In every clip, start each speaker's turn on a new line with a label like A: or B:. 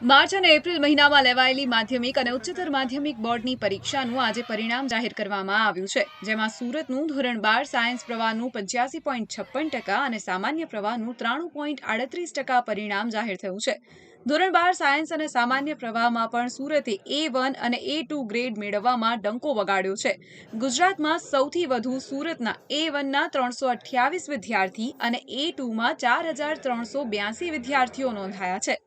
A: March અને April મહિનામાં લેવાયેલી માધ્યમિક અને ઉચ્ચતર માધ્યમિક બોર્ડની પરીક્ષાનું આજે પરિણામ જાહેર કરવામાં આવ્યું છે, જેમાં સુરતનું ધોરણ બાર સાયન્સ પ્રવાહનું પંચ્યાસી પોઈન્ટ છપ્પન ટકા અને સામાન્ય પ્રવાહનું ત્રાણું પોઈન્ટ આડત્રીસ ટકા પરિણામ જાહેર થયું છે. ધોરણ બાર સાયન્સ અને સામાન્ય પ્રવાહમાં પણ સુરતે એ વન અને એ ટુ ગ્રેડ મેળવવામાં ડંકો વગાડ્યો છે. ગુજરાતમાં સૌથી વધુ સુરતના એ વનના ત્રણસો અઠ્યાવીસ વિદ્યાર્થી અને એ ટુમાં ચાર હજાર ત્રણસો બ્યાસી વિદ્યાર્થીઓ નોંધાયા છે.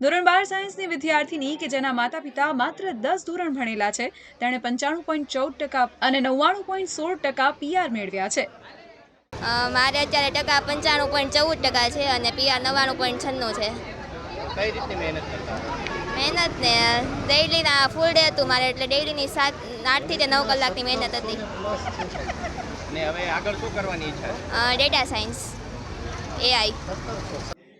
A: ધોરણ બાર સાયન્સની વિદ્યાર્થીની કે જેના માતા પિતા માત્ર દસ ધોરણ ભણેલા છે તેણે પંચાણું પોઈન્ટ ચૌદ ટકા અને નવ્વાણું પોઈન્ટ સોળ ટકા પીઆર મેળવ્યા છે.
B: મારે અત્યારે ટકા પંચાણું પોઈન્ટ ચૌદ ટકા છે અને પીઆર નવ્વાણું પોઈન્ટ છન્નું છે.
C: મહેનત
B: ને ડેઇલીના ફૂલ ડે હતું મારે એટલે ડેઇલીની સાત આઠથી તે નવ કલાકની મહેનત હતી.
C: ને હવે આગળ શું કરવાની ઈચ્છા
B: ડેટા સાયન્સ એઆઈ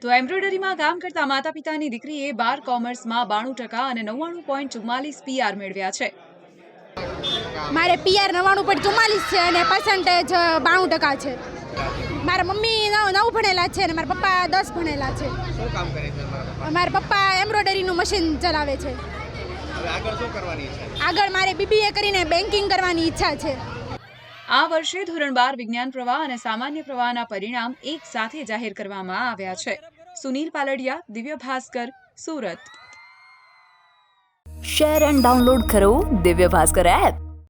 A: તો એમ્બ્રોઇડરીમાં કામ કરતા માતા પિતાની દીકરીએ બાર કોમર્સમાં બાણું ટકા અને નવ્વાણું પોઈન્ટ ચુમ્માલીસ પીઆર મેળવ્યા છે.
D: મારે પીઆર નવ્વાણું પોઈન્ટ ચુમ્માલીસ છે અને પર્સન્ટેજ બાણું ટકા છે. મારા મમ્મી નવ નવ ભણેલા છે અને મારા પપ્પા દસ ભણેલા છે.
C: શું કામ કરે છે તમારા પપ્પા?
D: મારા પપ્પા એમ્બ્રોઇડરીનું મશીન ચલાવે છે.
C: આગળ શું કરવાની ઈચ્છા છે?
D: આગળ મારે બીબીએ કરીને બેન્કિંગ કરવાની ઈચ્છા છે.
A: આ વર્ષે ધોરણ બાર વિજ્ઞાન પ્રવાહ અને સામાન્ય પ્રવાહના પરિણામ એક સાથે જાહેર કરવામાં આવ્યા છે. Sunil Paldiya Divya Bhaskar Surat
E: share and download કરો દિવ્ય ભાસ્કર એપ